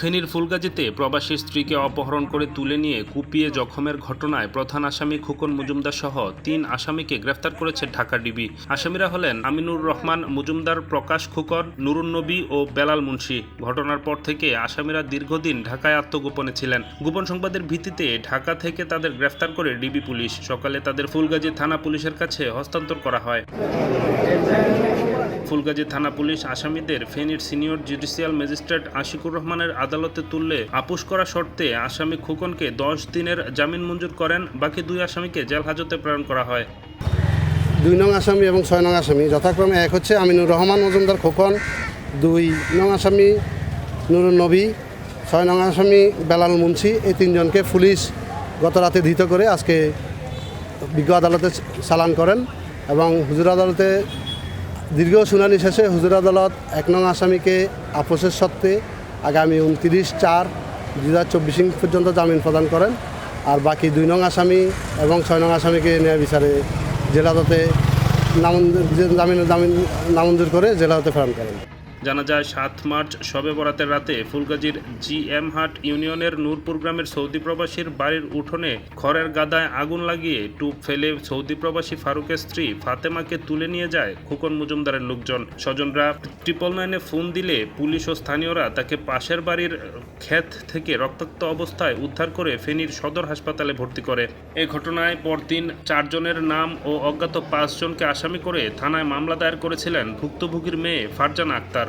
ফেনীর ফুলগাজীতে প্রবাসী স্ত্রীকে অপহরণ করে তুলে নিয়ে কুপিয়ে জখমের ঘটনায় প্রধান আসামি খোকন মজুমদার সহ তিন আসামিকে গ্রেফতার করেছে ঢাকা ডিবি। আসামিরা হলেন আমিনুর রহমান, মজুমদার প্রকাশ খোকন, নুরুন নবী ও বেলাল মুন্সি। ঘটনার পর থেকে আসামিরা দীর্ঘদিন ঢাকায় আত্মগোপনে ছিলেন। গোপন সংবাদের ভিত্তিতে ঢাকা থেকে তাদের গ্রেফতার করে ডিবি পুলিশ। সকালে তাদের ফুলগাজী থানা পুলিশের কাছে হস্তান্তর করা হয়। ফুলগাজী থানা পুলিশ আসামিদের ফেনীর সিনিয়র জুডিশিয়াল ম্যাজিস্ট্রেট আশিকুর রহমানের আদালতে তুললে আপোষ করা শর্তে আসামি খোকনকে দশ দিনের জামিন মঞ্জুর করেন। বাকি দুই আসামিকে জেল হাজতে প্রেরণ করা হয়। দুই নং আসামি এবং ছয় নং আসামি যথাক্রমে এক হচ্ছে আমিনুর রহমান মজুমদার খোকন, দুই নং আসামি নুরুন নবী, ছয় নং আসামি বেলাল মুন্সি, এই তিনজনকে পুলিশ গত রাতে ধৃত করে আজকে বিজ্ঞ আদালতে চালান করেন এবং হুজুর আদালতে দীর্ঘ শুনানি শেষে হুজুর আদালত এক নং আসামিকে আপোষের সত্ত্বে আগামী উনত্রিশ চার দু হাজার চব্বিশ পর্যন্ত জামিন প্রদান করেন। আর বাকি দুই নং আসামি এবং ছয় নং আসামিকে ন্যায় বিচারে জেলাদতে নামঞ্জুর জামিন জামিন নামঞ্জুর করে জেলা আদালতে প্রেরণ করেন। জানা যায়, সাত মার্চ শবে বরাতের রাতে ফুলগাজীর জি এম হাট ইউনিয়নের নূরপুর গ্রামের সৌদি প্রবাসীর বাড়ির উঠোনে খড়ের গাদায় আগুন লাগিয়ে টুপ ফেলে সৌদি প্রবাসী ফারুকের স্ত্রী ফাতেমাকে তুলে নিয়ে যায় খোকন মজুমদারের লোকজন। স্বজনরা ট্রিপল নাইনে ফোন দিলে পুলিশ ও স্থানীয়রা তাকে পাশের বাড়ির ক্ষেত থেকে রক্তাক্ত অবস্থায় উদ্ধার করে ফেনীর সদর হাসপাতালে ভর্তি করে। এ ঘটনায় পরদিন চারজনের নাম ও অজ্ঞাত পাঁচজনকে আসামি করে থানায় মামলা দায়ের করেছিলেন ভুক্তভোগীর মেয়ে ফারজানা আক্তার।